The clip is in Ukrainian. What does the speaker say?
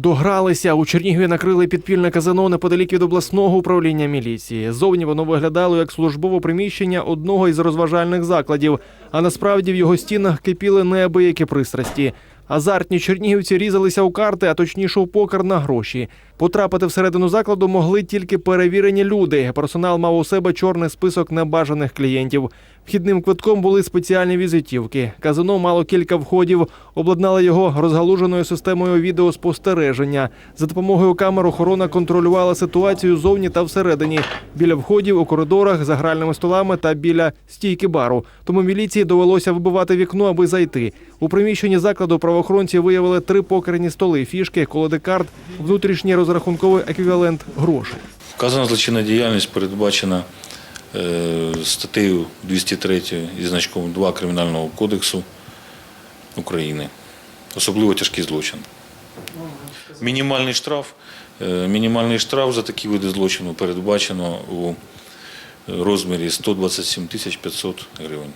Догралися у Чернігові накрили підпільне казино неподалік від обласного управління міліції. Зовні воно виглядало як службове приміщення одного із розважальних закладів, а насправді в його стінах кипіли неабиякі пристрасті. Азартні чернігівці різалися у карти, а точніше у покер на гроші. Потрапити всередину закладу могли тільки перевірені люди. Персонал мав у себе чорний список небажаних клієнтів. Вхідним квитком були спеціальні візитівки. Казино мало кілька входів, обладнали його розгалуженою системою відеоспостереження. За допомогою камер охорона контролювала ситуацію зовні та всередині, біля входів, у коридорах, за гральними столами та біля стійки бару. Тому міліції довелося вибивати вікно, аби зайти. У приміщенні закладу правоохоронці виявили три покерні столи, фішки, колоди карт, внутрішній розрахунковий еквівалент грошей. Вказана злочинна діяльність передбачена статтею 203 і значком 2 Кримінального кодексу України. Особливо тяжкий злочин. Мінімальний штраф, е, мінімальний штраф за такі види злочину передбачено у розмірі 127 тисяч 500 гривень.